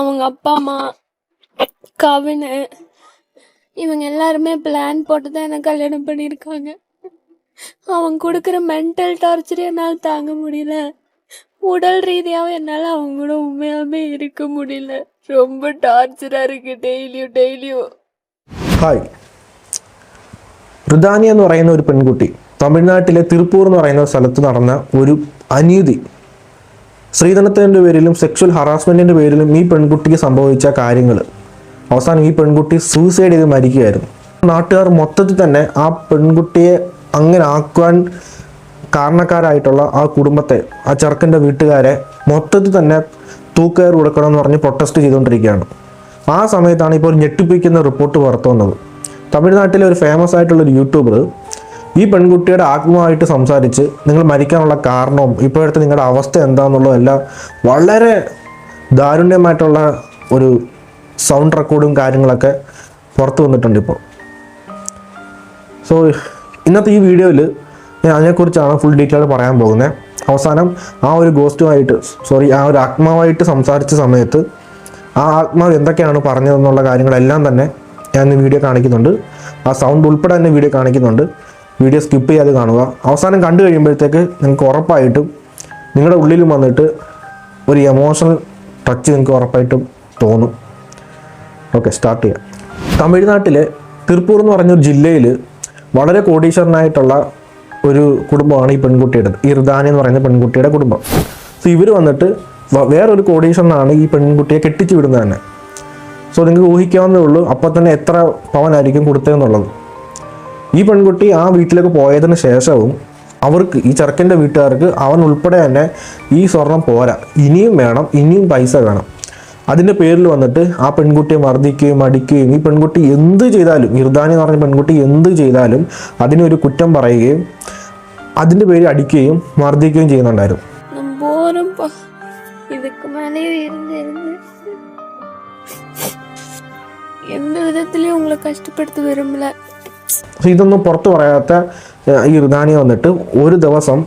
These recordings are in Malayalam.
அவங்க அப்பா அம்மா கவினு இவங்க எல்லாருமே பிளான் போட்டு தான் எனக்கு கல்யாணம் பண்ணியிருக்காங்க அவங்க கொடுக்குற மென்டல் டார்ச்சர் என்னால் தாங்க முடியல உடல் ரீதியாகவும் என்னால் அவங்க கூட உண்மையாலுமே இருக்க முடியல ரொம்ப டார்ச்சராக இருக்கு டெய்லியும் டெய்லியும் ഹായ് ഋദാനി എന്ന് പറയുന്ന ഒരു പെൺകുട്ടി തമിഴ്നാട്ടിലെ തിരുപ്പൂർ എന്ന് പറയുന്ന സ്ഥലത്ത് നടന്ന ഒരു അനീതി സ്ത്രീധനത്തിന്റെ പേരിലും സെക്ഷൽ ഹറാസ്മെന്റിന്റെ പേരിലും ഈ പെൺകുട്ടിക്ക് സംഭവിച്ച കാര്യങ്ങൾ. അവസാനം ഈ പെൺകുട്ടി സൂയിസൈഡ് ചെയ്ത് മരിക്കുകയായിരുന്നു. നാട്ടുകാർ മൊത്തത്തിൽ തന്നെ ആ പെൺകുട്ടിയെ അങ്ങനെ ആക്കുവാൻ കാരണക്കാരായിട്ടുള്ള ആ കുടുംബത്തെ ആ ചെറുക്കന്റെ വീട്ടുകാരെ മൊത്തത്തിൽ തന്നെ തൂക്കയർ കൊടുക്കണം എന്ന് പറഞ്ഞ് പ്രൊട്ടസ്റ്റ് ചെയ്തുകൊണ്ടിരിക്കുകയാണ്. ആ സമയത്താണ് ഇപ്പോൾ ഞെട്ടിപ്പിക്കുന്ന റിപ്പോർട്ട് പുറത്തു വന്നത്. തമിഴ്നാട്ടിലെ ഒരു ഫേമസ് ആയിട്ടുള്ള ഒരു യൂട്യൂബർ ഈ പെൺകുട്ടിയുടെ ആത്മാവായിട്ട് സംസാരിച്ച് നിങ്ങൾ മരിക്കാനുള്ള കാരണവും ഇപ്പോഴത്തെ നിങ്ങളുടെ അവസ്ഥ എന്താണെന്നുള്ളതെല്ലാം വളരെ ദാരുണ്യമായിട്ടുള്ള ഒരു സൗണ്ട് റെക്കോർഡും കാര്യങ്ങളൊക്കെ പുറത്തു വന്നിട്ടുണ്ട് ഇപ്പോൾ. സോ ഇന്നത്തെ ഈ വീഡിയോയിൽ ഞാൻ അതിനെക്കുറിച്ചാണ് ഫുൾ ഡീറ്റെയിൽ പറയാൻ പോകുന്നത്. അവസാനം ആ ഒരു ഗോസ്റ്റുമായിട്ട് സോറി ആ ഒരു ആത്മാവായിട്ട് സംസാരിച്ച സമയത്ത് ആ ആത്മാവ് എന്തൊക്കെയാണ് പറഞ്ഞതെന്നുള്ള കാര്യങ്ങളെല്ലാം തന്നെ ഞാൻ ഇന്ന് വീഡിയോ കാണിക്കുന്നുണ്ട്. ആ സൗണ്ട് ഉൾപ്പെടെ തന്നെ വീഡിയോ കാണിക്കുന്നുണ്ട്. വീഡിയോ സ്കിപ്പ് ചെയ്യാതെ കാണുക. അവസാനം കണ്ടു കഴിയുമ്പോഴത്തേക്ക് നിങ്ങൾക്ക് ഉറപ്പായിട്ടും നിങ്ങളുടെ ഉള്ളിലും വന്നിട്ട് ഒരു എമോഷണൽ ടച്ച് നിങ്ങൾക്ക് ഉറപ്പായിട്ടും തോന്നും. ഓക്കെ സ്റ്റാർട്ട് ചെയ്യാം. തമിഴ്നാട്ടിലെ തിരുപ്പൂർ എന്ന് പറഞ്ഞൊരു ജില്ലയിൽ വളരെ കോടീശ്വരനായിട്ടുള്ള ഒരു കുടുംബമാണ് ഈ പെൺകുട്ടിയുടെ ഈ ഋദാനി എന്ന് പറയുന്ന പെൺകുട്ടിയുടെ കുടുംബം. സോ ഇവർ വന്നിട്ട് വേറൊരു കോടീശ്വരനാണ് ഈ പെൺകുട്ടിയെ കെട്ടിച്ചു വിടുന്നത് തന്നെ. സോ നിങ്ങൾക്ക് ഊഹിക്കാവുന്നേ ഉള്ളൂ അപ്പോൾ തന്നെ എത്ര പവനായിരിക്കും കൊടുത്തതെന്നുള്ളത്. ഈ പെൺകുട്ടി ആ വീട്ടിലേക്ക് പോയതിന് ശേഷവും അവർക്ക് ഈ ചെറുക്കൻ്റെ വീട്ടുകാർക്ക് അവൻ ഉൾപ്പെടെ തന്നെ ഈ സ്വർണം പോരാ ഇനിയും വേണം ഇനിയും പൈസ വേണം അതിൻ്റെ പേരിൽ വന്നിട്ട് ആ പെൺകുട്ടിയെ മർദ്ദിക്കുകയും അടിക്കുകയും ഈ പെൺകുട്ടി എന്ത് ചെയ്താലും ഇർദാനി എന്ന് പറഞ്ഞ പെൺകുട്ടി എന്ത് ചെയ്താലും അതിനൊരു കുറ്റം പറയുകയും അതിൻ്റെ പേരിൽ അടിക്കുകയും മർദ്ദിക്കുകയും ചെയ്യുന്നുണ്ടായിരുന്നു நம்ம போகிறோம்ப்பா இதுக்கு மேலேயும் இருந்து இருந்து எந்த விதத்துலயும் உங்களை கஷ்டப்படுத்த விரும்பல പക്ഷെ ഇതൊന്നും പുറത്ത് പറയാത്ത ഈ ഋദാനി വന്നിട്ട് ഒരു ദിവസം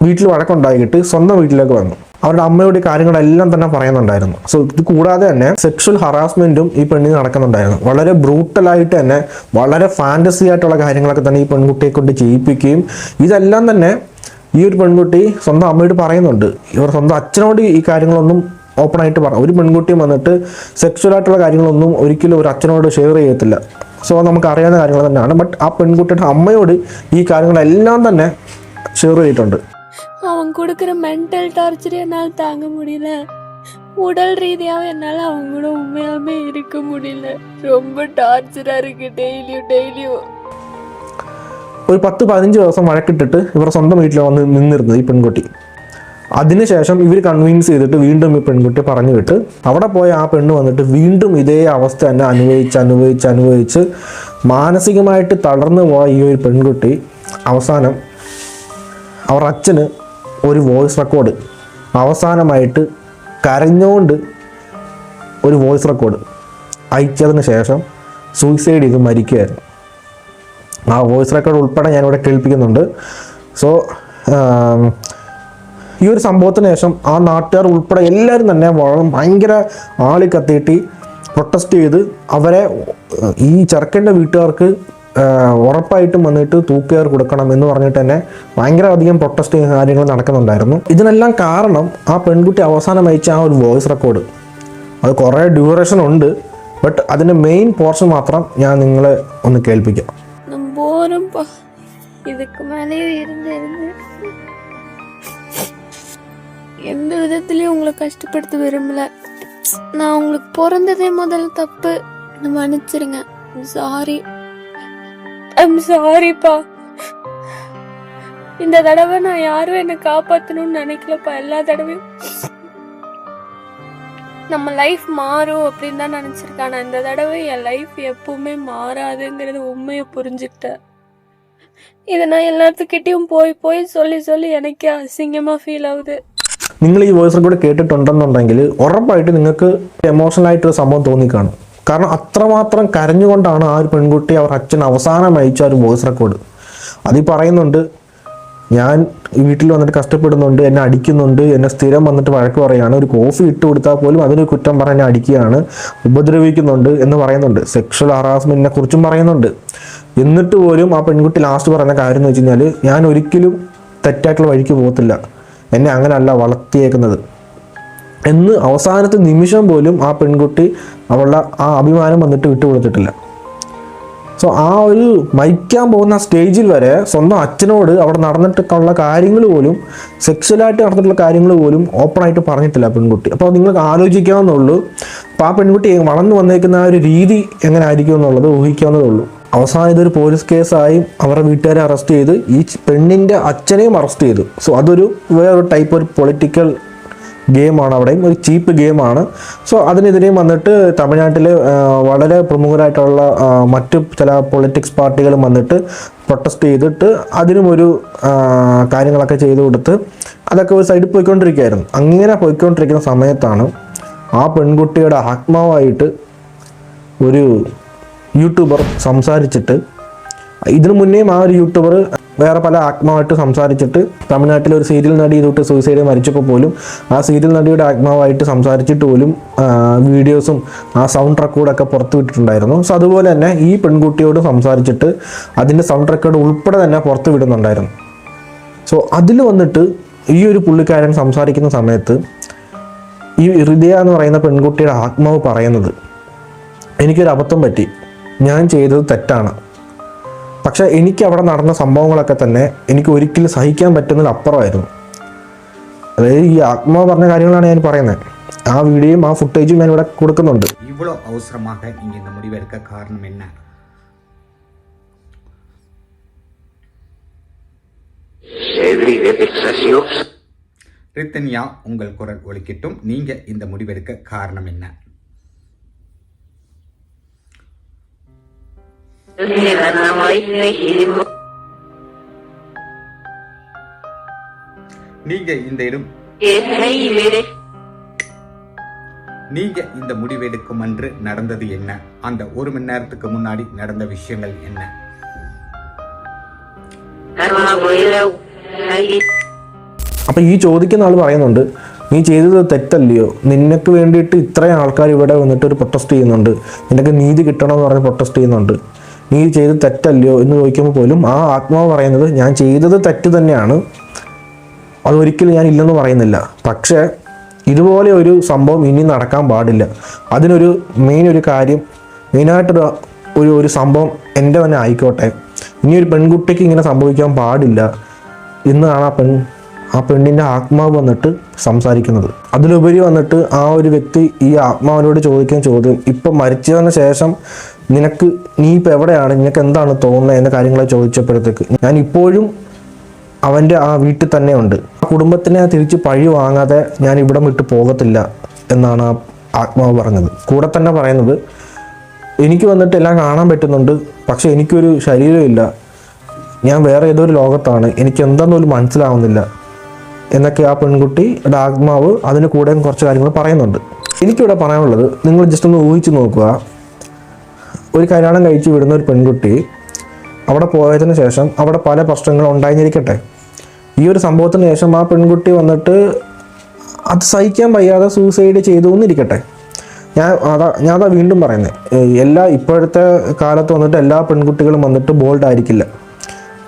വീട്ടിൽ വഴക്കുണ്ടായിട്ട് സ്വന്തം വീട്ടിലേക്ക് വന്നു. അവരുടെ അമ്മയുടെ കാര്യങ്ങളെല്ലാം തന്നെ പറയുന്നുണ്ടായിരുന്നു. സോ ഇത് കൂടാതെ തന്നെ സെക്ഷൽ ഹറാസ്മെന്റും ഈ പെണ്ണിന് നടക്കുന്നുണ്ടായിരുന്നു. വളരെ ബ്രൂട്ടലായിട്ട് തന്നെ വളരെ ഫാന്റസി ആയിട്ടുള്ള കാര്യങ്ങളൊക്കെ തന്നെ ഈ പെൺകുട്ടിയെ കൊണ്ട് ചെയ്യിപ്പിക്കുകയും ഇതെല്ലാം തന്നെ ഈ ഒരു പെൺകുട്ടി സ്വന്തം അമ്മയോട് പറയുന്നുണ്ട്. ഇവർ സ്വന്തം അച്ഛനോട് ഈ കാര്യങ്ങളൊന്നും ഓപ്പൺ ആയിട്ട് പറ ഒരു പെൺകുട്ടിയും വന്നിട്ട് സെക്ഷൽ ആയിട്ടുള്ള കാര്യങ്ങളൊന്നും ഒരിക്കലും ഒരു അച്ഛനോട് ഷെയർ ചെയ്യത്തില്ല. സോ നമുക്ക് അറിയാവുന്ന കാര്യങ്ങൾ തന്നെയാണ് ബട്ട് ആ പെൺകുട്ടിയുടെ അമ്മയോട് ഈ കാര്യങ്ങളെല്ലാം തന്നെ ഷെയർ ചെയ്തിട്ടുണ്ട് அவங்க கொடுக்குற மென்டல் டார்ச்சர் என்னால் தாங்க முடியல உடல் ரீதியாகவும் என்னால் அவங்க கூட உண்மையாலுமே இருக்க முடியல ரொம்ப டார்ச்சராக இருக்கு டெய்லியும் டெய்லியும் ഒരു പത്ത് പതിനഞ്ച് ദിവസം വഴക്കിട്ടിട്ട് ഇവർ സ്വന്തം വീട്ടിൽ വന്ന് നിന്നിരുന്നത് ഈ പെൺകുട്ടി അതിനുശേഷം ഇവർ കൺവിൻസ് ചെയ്തിട്ട് വീണ്ടും ഈ പെൺകുട്ടി പറഞ്ഞു വിട്ട് അവിടെ പോയ ആ പെണ്ണ് വന്നിട്ട് വീണ്ടും ഇതേ അവസ്ഥ തന്നെ അനുഭവിച്ച് അനുഭവിച്ച് അനുഭവിച്ച് മാനസികമായിട്ട് തളർന്നു പോയ ഈ ഒരു പെൺകുട്ടി അവസാനം അവർ അച്ഛന് ഒരു വോയിസ് റെക്കോർഡ് അവസാനമായിട്ട് കരഞ്ഞുകൊണ്ട് ഒരു വോയിസ് റെക്കോർഡ് അയച്ചതിന് ശേഷം സൂയിസൈഡ് ചെയ്ത് മരിക്കുകയായിരുന്നു. ആ വോയിസ് റെക്കോർഡ് ഉൾപ്പെടെ ഞാനിവിടെ കേൾപ്പിക്കുന്നുണ്ട്. സോ ഈ ഒരു സംഭവത്തിന് ശേഷം ആ നാട്ടുകാർ ഉൾപ്പെടെ എല്ലാവരും തന്നെ വളരെ ഭയങ്കര ആളി കത്തിയിട്ട് പ്രൊട്ടസ്റ്റ് ചെയ്ത് അവരെ ഈ ചെറുക്കന്റെ വീട്ടുകാർക്ക് ഉറപ്പായിട്ടും വന്നിട്ട് തൂക്കുകയർ കൊടുക്കണം എന്ന് പറഞ്ഞിട്ട് തന്നെ ഭയങ്കര അധികം പ്രൊട്ടസ്റ്റ് ചെയ്യുന്ന കാര്യങ്ങൾ നടക്കുന്നുണ്ടായിരുന്നു. ഇതിനെല്ലാം കാരണം ആ പെൺകുട്ടി അവസാനം അയച്ച ആ ഒരു വോയിസ് റെക്കോർഡ് അത് കുറേ ഡ്യൂറേഷൻ ഉണ്ട് ബട്ട് അതിന്റെ മെയിൻ പോർഷൻ മാത്രം ഞാൻ നിങ്ങളെ ഒന്ന് കേൾപ്പിക്കാം. எந்த விதத்துலயும் உங்களை கஷ்டப்படுத்த விரும்பல. நான் உங்களுக்கு பிறந்ததே முதல் தப்பு. மன்னிச்சிருங்க. சாரி ஐம் சாரிப்பா இந்த தடவை நான் யாரும் என்னை காப்பாற்றணும்னு நினைக்கலப்பா. எல்லா தடவையும் நம்ம லைஃப் மாறும் அப்படின்னு தான் நினச்சிருக்கேன். ஆனால் இந்த தடவை என் லைஃப் எப்பவுமே மாறாதுங்கிறது உண்மையை புரிஞ்சுக்கிட்டேன். இதை நான் எல்லாத்துக்கிட்டேயும் போய் போய் சொல்லி சொல்லி எனக்கே அசிங்கமாக ஃபீல் ஆகுது. നിങ്ങൾ ഈ വോയിസ് റെക്കോർഡ് കേട്ടിട്ടുണ്ടെന്നുണ്ടെങ്കിൽ ഉറപ്പായിട്ട് നിങ്ങൾക്ക് എമോഷണൽ ആയിട്ടൊരു സംഭവം തോന്നിക്കാണും. കാരണം അത്രമാത്രം കരഞ്ഞുകൊണ്ടാണ് ആ ഒരു പെൺകുട്ടി അവർ അച്ഛൻ അവസാനം അയച്ച ഒരു വോയിസ് റെക്കോർഡ് അതിൽ പറയുന്നുണ്ട് ഞാൻ വീട്ടിൽ വന്നിട്ട് കഷ്ടപ്പെടുന്നുണ്ട് എന്നെ അടിക്കുന്നുണ്ട് എന്നെ സ്ഥിരം വന്നിട്ട് വഴക്ക് പറയുകയാണ് ഒരു കോഫി ഇട്ട് കൊടുത്താൽ പോലും അതിന് കുറ്റം പറഞ്ഞ് അടിക്കുകയാണ് ഉപദ്രവിക്കുന്നുണ്ട് എന്ന് പറയുന്നുണ്ട്. സെക്ഷൽ ഹറാസ്മെന്റിനെ കുറിച്ചും പറയുന്നുണ്ട്. എന്നിട്ട് പോലും ആ പെൺകുട്ടി ലാസ്റ്റ് പറഞ്ഞ കാര്യം എന്ന് വെച്ച് കഴിഞ്ഞാൽ ഞാൻ ഒരിക്കലും തെറ്റായിട്ടുള്ള വഴിക്ക് പോകത്തില്ല. എന്നെ അങ്ങനെയല്ല വളർത്തിയേക്കുന്നത്. എന്ന് അവസാനത്തെ നിമിഷം പോലും ആ പെൺകുട്ടി അവളുടെ ആ അഭിമാനം വന്നിട്ട് വിട്ടുകൊടുത്തിട്ടില്ല സോ ആ ഒരു മരിക്കാൻ പോകുന്ന സ്റ്റേജിൽ വരെ സ്വന്തം അച്ഛനോട് അവിടെ നടന്നിട്ടുള്ള കാര്യങ്ങൾ പോലും സെക്ഷലായിട്ട് നടന്നിട്ടുള്ള കാര്യങ്ങൾ പോലും ഓപ്പണായിട്ട് പറഞ്ഞിട്ടില്ല പെൺകുട്ടി. അപ്പോൾ നിങ്ങൾക്ക് ആലോചിക്കാവുന്നുള്ളൂ അപ്പോൾ ആ പെൺകുട്ടി വളർന്നു വന്നേക്കുന്ന ആ ഒരു രീതി എങ്ങനെ ആയിരിക്കും എന്നുള്ളത് ഊഹിക്കാവുന്നതേ ഉള്ളൂ. അവസാനം ഇതൊരു പോലീസ് കേസായി അവരുടെ വീട്ടുകാരെ അറസ്റ്റ് ചെയ്ത് ഈ പെണ്ണിന്റെ അച്ഛനെയും അറസ്റ്റ് ചെയ്തു. സോ അതൊരു വേറൊരു ടൈപ്പ് ഒരു പൊളിറ്റിക്കൽ ഗെയിമാണ് അവിടെയും. ഒരു ചീപ്പ് ഗെയിമാണ് സോ അതിനെതിരെയും വന്നിട്ട് തമിഴ്നാട്ടിലെ വളരെ പ്രമുഖരായിട്ടുള്ള മറ്റു ചില പൊളിറ്റിക്സ് പാർട്ടികളും വന്നിട്ട് പ്രൊട്ടസ്റ്റ് ചെയ്തിട്ട് അതിനും ഒരു കാര്യങ്ങളൊക്കെ ചെയ്തു കൊടുത്ത് അതൊക്കെ ഒരു സൈഡിൽ പോയിക്കൊണ്ടിരിക്കുകയായിരുന്നു. അങ്ങനെ പോയിക്കൊണ്ടിരിക്കുന്ന സമയത്താണ് ആ പെൺകുട്ടിയുടെ ആത്മാവായിട്ട് ഒരു യൂട്യൂബർ സംസാരിച്ചിട്ട് ഇതിനു മുന്നേയും ആ ഒരു യൂട്യൂബർ വേറെ പല ആത്മാവായിട്ട് സംസാരിച്ചിട്ട് തമിഴ്നാട്ടിലെ ഒരു സീരിയൽ നടി ഇതൊട്ട് സൂയിസൈഡ് മരിച്ചപ്പോൾ പോലും ആ സീരിയൽ നടിയുടെ ആത്മാവായിട്ട് സംസാരിച്ചിട്ട് പോലും വീഡിയോസും ആ സൗണ്ട് റെക്കോർഡൊക്കെ പുറത്തു വിട്ടിട്ടുണ്ടായിരുന്നു. സോ അതുപോലെ തന്നെ ഈ പെൺകുട്ടിയോട് സംസാരിച്ചിട്ട് അതിന്റെ സൗണ്ട് റെക്കോർഡ് ഉൾപ്പെടെ തന്നെ പുറത്തു വിടുന്നുണ്ടായിരുന്നു. സോ അതിൽ വന്നിട്ട് ഈ ഒരു പുള്ളിക്കാരൻ സംസാരിക്കുന്ന സമയത്ത് ഈ ഹൃദയ എന്ന് പറയുന്ന പെൺകുട്ടിയുടെ ആത്മാവ് പറയുന്നത് എനിക്കൊരു അബദ്ധം പറ്റി. ഞാൻ ചെയ്തത് തെറ്റാണ് പക്ഷെ എനിക്ക് അവിടെ നടന്ന സംഭവങ്ങളൊക്കെ തന്നെ എനിക്ക് ഒരിക്കലും സഹിക്കാൻ പറ്റുന്നതിൽ അപ്പുറമായിരുന്നു അതായത് ഈ ആത്മാവ് പറഞ്ഞ കാര്യങ്ങളാണ് ഞാൻ പറയുന്നത് ആ വീഡിയോയും ആ ഫുട്ടേജും ഞാൻ ഇവിടെ കൊടുക്കുന്നുണ്ട് இவ்வளோ அவசரமாக நீங்கள் இந்த முடிவெடுக்க காரணம் என்ன Cedri de Texació. ரித்தன்யா உங்கள் குரல் ஒலிக்கட்டும் நீங்க இந்த முடிவெடுக்க காரணம் என்ன நீங்க இந்த இடம் நீங்க இந்த முடிவெடுக்கும் அன்று நடந்தது என்ன அந்த ஒரு மணி நேரத்துக்கு முன்னாடி நடந்த விஷயங்கள் என்ன അപ്പം ഈ ചോദിക്കുന്ന ആൾ പറയുന്നുണ്ട് നീ ചെയ്തത് തെറ്റല്ലയോ നിനക്ക് വേണ്ടിയിട്ട് ഇത്രയും ആൾക്കാർ ഇവിടെ വന്നിട്ട് ഒരു പ്രൊട്ടസ്റ്റ് ചെയ്യുന്നുണ്ട് നിനക്ക് നീതി കിട്ടണമെന്ന് പറഞ്ഞ് പ്രൊട്ടസ്റ്റ് ചെയ്യുന്നുണ്ട് നീ ചെയ്തത് തെറ്റല്ലയോ എന്ന് ചോദിക്കുമ്പോൾ പോലും ആ ആത്മാവ് പറയുന്നത് ഞാൻ ചെയ്തത് തെറ്റ് തന്നെയാണ്. അതൊരിക്കലും ഞാൻ ഇല്ലെന്ന് പറയുന്നില്ല. പക്ഷേ ഇതുപോലെ ഒരു സംഭവം ഇനി നടക്കാൻ പാടില്ല. അതിനൊരു മെയിൻ ഒരു കാര്യം മെയിനായിട്ടൊരു ഒരു ഒരു സംഭവം എന്റെ തന്നെ ആയിക്കോട്ടെ. ഇനി ഒരു പെൺകുട്ടിക്ക് ഇങ്ങനെ സംഭവിക്കാൻ പാടില്ല എന്നാണ് ആ പെൺ ആ പെണ്ണിന്റെ ആത്മാവ് വന്നിട്ട് സംസാരിക്കുന്നത്. അതിലുപരി വന്നിട്ട് ആ ഒരു വ്യക്തി ഈ ആത്മാവിനോട് ചോദിക്കുന്ന ചോദ്യം ഇപ്പം മരിച്ചതിന് ശേഷം നിനക്ക് നീ ഇപ്പോൾ എവിടെയാണ്? നിനക്ക് എന്താണ് തോന്നുന്നത് എന്ന കാര്യങ്ങളെ ചോദിച്ചപ്പോഴത്തേക്ക് ഞാൻ ഇപ്പോഴും അവന്റെ ആ വീട്ടിൽ തന്നെ ഉണ്ട്. ആ കുടുംബത്തിനെ തിരിച്ച് പഴി വാങ്ങാതെ ഞാൻ ഇവിടം വിട്ട് പോകത്തില്ല എന്നാണ് ആ ആത്മാവ് പറഞ്ഞത്. കൂടെ തന്നെ പറയുന്നത് എനിക്ക് വന്നിട്ട് എല്ലാം കാണാൻ പറ്റുന്നുണ്ട് പക്ഷേ എനിക്കൊരു ശരീരമില്ല ഞാൻ വേറെ ഏതൊരു ലോകത്താണ് എനിക്ക് എന്താണെന്നൊരു മനസ്സിലാവുന്നില്ല എന്നൊക്കെ ആ പെൺകുട്ടിയുടെ ആത്മാവ് അതിന് കൂടെയും കുറച്ച് കാര്യങ്ങൾ പറയുന്നുണ്ട്. എനിക്കിവിടെ പറയാനുള്ളത് നിങ്ങൾ ജസ്റ്റ് ഒന്ന് ഊഹിച്ച് നോക്കുക. ഒരു കല്യാണം കഴിച്ച് വിടുന്ന ഒരു പെൺകുട്ടി അവിടെ പോയതിന് ശേഷം അവിടെ പല പ്രശ്നങ്ങൾ ഉണ്ടായിരിക്കട്ടെ. ഈ ഒരു സംഭവത്തിന് ശേഷം ആ പെൺകുട്ടി വന്നിട്ട് അത് സഹിക്കാൻ വയ്യാതെ സൂസൈഡ് ചെയ്തു എന്നിരിക്കട്ടെ. ഞാൻ അതാ ഞാൻ അതാ വീണ്ടും പറയുന്നത് എല്ലാ ഇപ്പോഴത്തെ കാലത്ത് വന്നിട്ട് എല്ലാ പെൺകുട്ടികളും വന്നിട്ട് ബോൾഡ് ആയിരിക്കില്ല.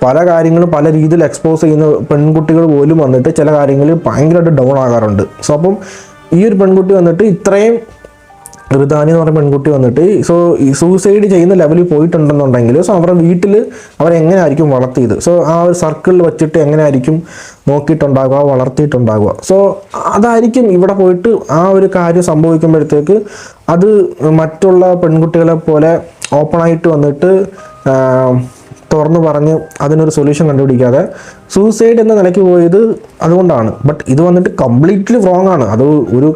പല കാര്യങ്ങളും പല രീതിയിൽ എക്സ്പോസ് ചെയ്യുന്ന പെൺകുട്ടികൾ പോലും വന്നിട്ട് ചില കാര്യങ്ങളിൽ ഭയങ്കരമായിട്ട് ഡൗൺ ആകാറുണ്ട്. സോ അപ്പം ഈ ഒരു പെൺകുട്ടി വന്നിട്ട് ഇത്രയും ഋതാനി എന്ന് പറഞ്ഞ പെൺകുട്ടി വന്നിട്ട് സോ സൂസൈഡ് ചെയ്യുന്ന ലെവലിൽ പോയിട്ടുണ്ടെന്നുണ്ടെങ്കിൽ സോ അവരുടെ വീട്ടിൽ അവരെങ്ങനെ ആയിരിക്കും വളർത്തിയത്? സോ ആ ഒരു സർക്കിളിൽ വെച്ചിട്ട് എങ്ങനെ ആയിരിക്കും നോക്കിയിട്ടുണ്ടാകുക വളർത്തിയിട്ടുണ്ടാകുക സോ അതായിരിക്കും ഇവിടെ പോയിട്ട് ആ ഒരു കാര്യം സംഭവിക്കുമ്പോഴത്തേക്ക് അത് മറ്റുള്ള പെൺകുട്ടികളെ പോലെ ഓപ്പണായിട്ട് വന്നിട്ട് തുറന്നു പറഞ്ഞ് അതിനൊരു സൊല്യൂഷൻ കണ്ടുപിടിക്കാതെ സൂസൈഡ് എന്ന നിലയ്ക്ക് പോയത് അതുകൊണ്ടാണ്. ബട്ട് ഇത് വന്നിട്ട് കംപ്ലീറ്റ്ലി റോങ് ആണ്. അത് ഒരു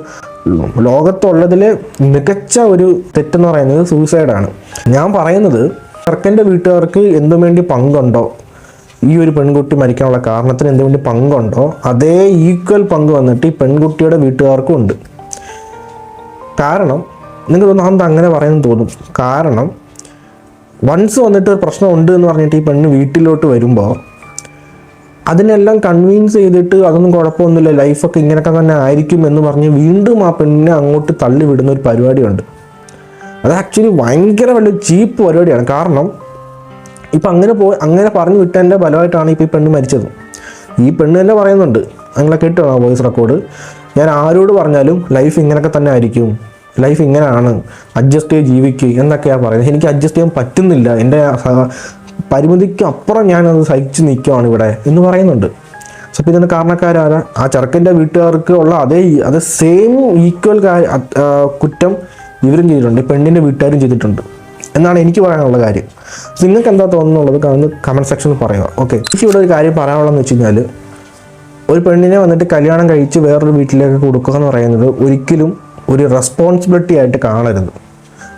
ലോകത്തുള്ളതിലെ മികച്ച ഒരു തെറ്റെന്ന് പറയുന്നത് സൂയിസൈഡാണ്. ഞാൻ പറയുന്നത് ചെറുക്കന്റെ വീട്ടുകാർക്ക് എന്തും വേണ്ടി പങ്കുണ്ടോ? ഈ ഒരു പെൺകുട്ടി മരിക്കാനുള്ള കാരണത്തിന് എന്തു വേണ്ടി പങ്കുണ്ടോ? അതേ ഈക്വൽ പങ്ക് വന്നിട്ട് ഈ പെൺകുട്ടിയുടെ വീട്ടുകാർക്കും ഉണ്ട്. കാരണം നിങ്ങൾ തോന്നുന്നു അങ്ങനെ പറയുന്നത് തോന്നും. കാരണം വൺസ് വന്നിട്ട് ഒരു പ്രശ്നം ഉണ്ട് എന്ന് പറഞ്ഞിട്ട് ഈ പെണ്ണ് വീട്ടിലോട്ട് വരുമ്പോൾ അതിനെല്ലാം കൺവീൻസ് ചെയ്തിട്ട് അതൊന്നും കുഴപ്പമൊന്നുമില്ല. ലൈഫൊക്കെ ഇങ്ങനെയൊക്കെ തന്നെ ആയിരിക്കും എന്ന് പറഞ്ഞ് വീണ്ടും ആ പെണ്ണിനെ അങ്ങോട്ട് തള്ളിവിടുന്ന ഒരു പരിപാടിയുണ്ട്. അത് ആക്ച്വലി ഭയങ്കര വലിയ ചീപ്പ് പരിപാടിയാണ്. കാരണം ഇപ്പം അങ്ങനെ പോയി അങ്ങനെ പറഞ്ഞു വിട്ടതിന്റെ ഫലമായിട്ടാണ് ഇപ്പോൾ ഈ പെണ്ണ് മരിച്ചത്. ഈ പെണ്ണ് തന്നെ പറയുന്നുണ്ട്. നിങ്ങളെ കേട്ടോ ആ വോയിസ് റെക്കോർഡ് ഞാൻ ആരോട് പറഞ്ഞാലും ലൈഫ് ഇങ്ങനെയൊക്കെ തന്നെ ആയിരിക്കും. ലൈഫ് ഇങ്ങനെയാണ് അഡ്ജസ്റ്റ് ചെയ്ത് ജീവിക്കുക എന്നൊക്കെയാണ് പറയുന്നത്. എനിക്ക് അഡ്ജസ്റ്റ് ചെയ്യാൻ പറ്റുന്നില്ല. എന്റെ പരിമിതിക്ക് അപ്പുറം ഞാനത് സഹിച്ച് നിൽക്കുവാണ് ഇവിടെ എന്ന് പറയുന്നുണ്ട്. സോ ഇതിന് കാരണക്കാരാണ്. ആ ചെറുക്കന്റെ വീട്ടുകാർക്ക് ഉള്ള അതേ അതേ സെയിം ഈക്വൽ കുറ്റം ഇവരും ചെയ്തിട്ടുണ്ട്. പെണ്ണിന്റെ വീട്ടുകാരും ചെയ്തിട്ടുണ്ട്. എന്നാണ് എനിക്ക് പറയാനുള്ള കാര്യം. നിങ്ങൾക്ക് എന്താ തോന്നുന്നുള്ളത് ഒന്ന് കമന്റ് സെക്ഷനിൽ പറയുക. ഓക്കെ എനിക്ക് ഇവിടെ ഒരു കാര്യം പറയാനുള്ളതെന്ന് വെച്ച് കഴിഞ്ഞാൽ ഒരു പെണ്ണിനെ വന്നിട്ട് കല്യാണം കഴിച്ച് വേറൊരു വീട്ടിലേക്ക് കൊടുക്കുക എന്ന് പറയുന്നത് ഒരിക്കലും ഒരു റെസ്പോൺസിബിലിറ്റി ആയിട്ട് കാണരുത്.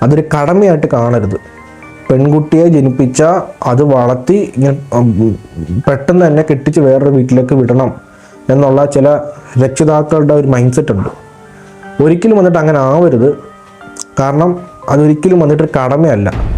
അതൊരു കടമയായിട്ട് കാണരുത്. പെൺകുട്ടിയെ ജനിപ്പിച്ച അത് വളർത്തി ഇങ്ങനെ പെട്ടെന്ന് തന്നെ കെട്ടിച്ച് വേറൊരു വീട്ടിലേക്ക് വിടണം എന്നുള്ള ചില രക്ഷിതാക്കളുടെ ഒരു മൈൻഡ് സെറ്റ് ഉണ്ട്. ഒരിക്കലും വന്നിട്ട് അങ്ങനെ ആവരുത്. കാരണം അതൊരിക്കലും വന്നിട്ട് കടമയല്ല.